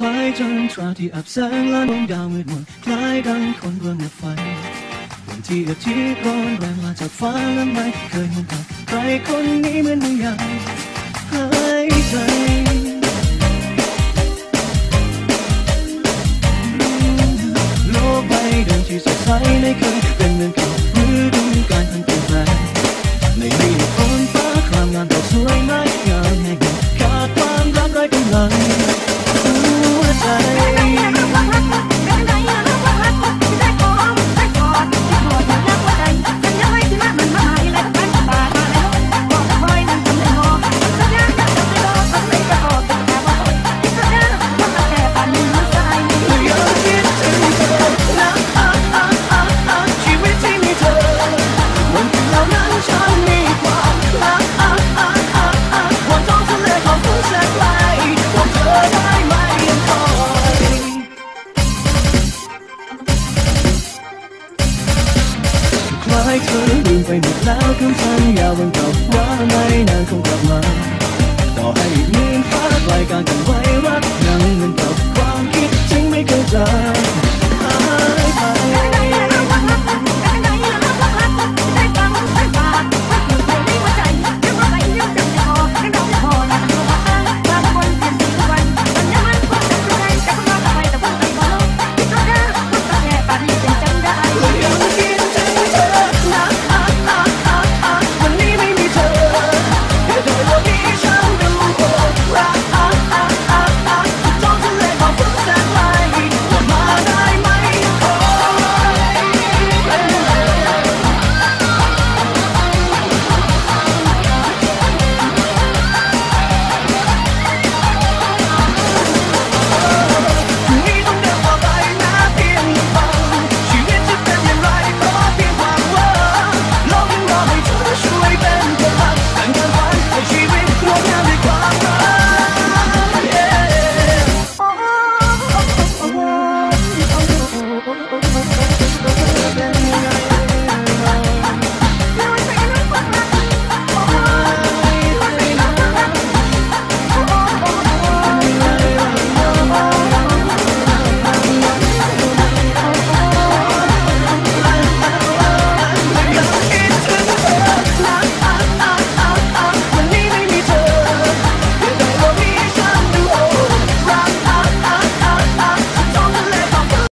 คล้ายจันทราที่อับแสงและดวงดาวมืดมนคล้ายดังคนเบื้องหน้าไฟวันที่อาทิตย์ร้อนแรงมาจากฟ้านั้นไม่เคยมองกับใครคนนี้เหมือนมื่อยามหายใจโลกใบเดิมที่สดใสไม่เคย ให้เธอลืมไปหมดแล้วคำพันยาวันเก่าว่าไม่นานคงกลับมาต่อให้